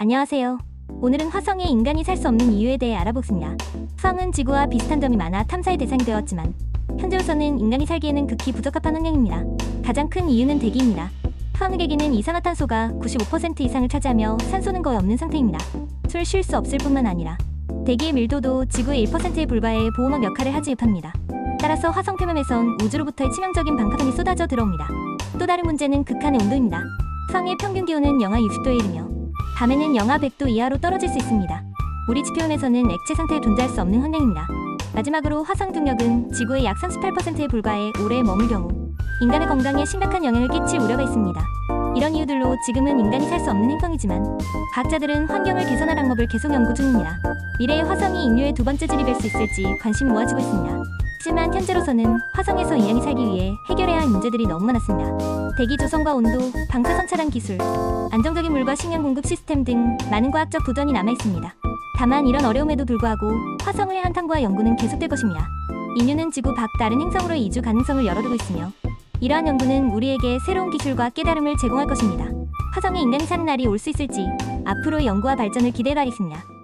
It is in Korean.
안녕하세요. 오늘은 화성에 인간이 살 수 없는 이유에 대해 알아보겠습니다. 화성은 지구와 비슷한 점이 많아 탐사의 대상이 되었지만 현재로서는 인간이 살기에는 극히 부적합한 환경입니다. 가장 큰 이유는 대기입니다. 화성의 대기는 이산화탄소가 95% 이상을 차지하며 산소는 거의 없는 상태입니다. 술쉴수 없을 뿐만 아니라 대기의 밀도도 지구의 1%에 불과해 보호막 역할을 하지 못합니다. 따라서 화성 표면에선 우주로부터의 치명적인 방사선이 쏟아져 들어옵니다. 또 다른 문제는 극한의 온도입니다. 화성의 평균 기온은 영하 60도에 이르며 밤에는 영하 100도 이하로 떨어질 수 있습니다. 우리 지표면에서는 액체 상태에 존재할 수 없는 환경입니다. 마지막으로 화성 중력은 지구의 약 38%에 불과해 오래 머물 경우 인간의 건강에 심각한 영향을 끼칠 우려가 있습니다. 이런 이유들로 지금은 인간이 살 수 없는 행성이지만 과학자들은 환경을 개선할 방법을 계속 연구 중입니다. 미래의 화성이 인류의 두 번째 집이 될 수 있을지 관심이 모아지고 있습니다. 하지만 현재로서는 화성에서 인간이 살기 위해 해결해야 할 문제들이 너무 많았습니다. 대기 조성과 온도, 방사선 차단 기술, 안정적인 물과 식량 공급 시스템 등 많은 과학적 도전이 남아 있습니다. 다만 이런 어려움에도 불구하고 화성의 한탐구와 연구는 계속될 것입니다. 인류는 지구 밖 다른 행성으로의 이주 가능성을 열어두고 있으며 이러한 연구는 우리에게 새로운 기술과 깨달음을 제공할 것입니다. 화성에 인간이 사는 날이 올 수 있을지 앞으로의 연구와 발전을 기대해 봐야겠습니다.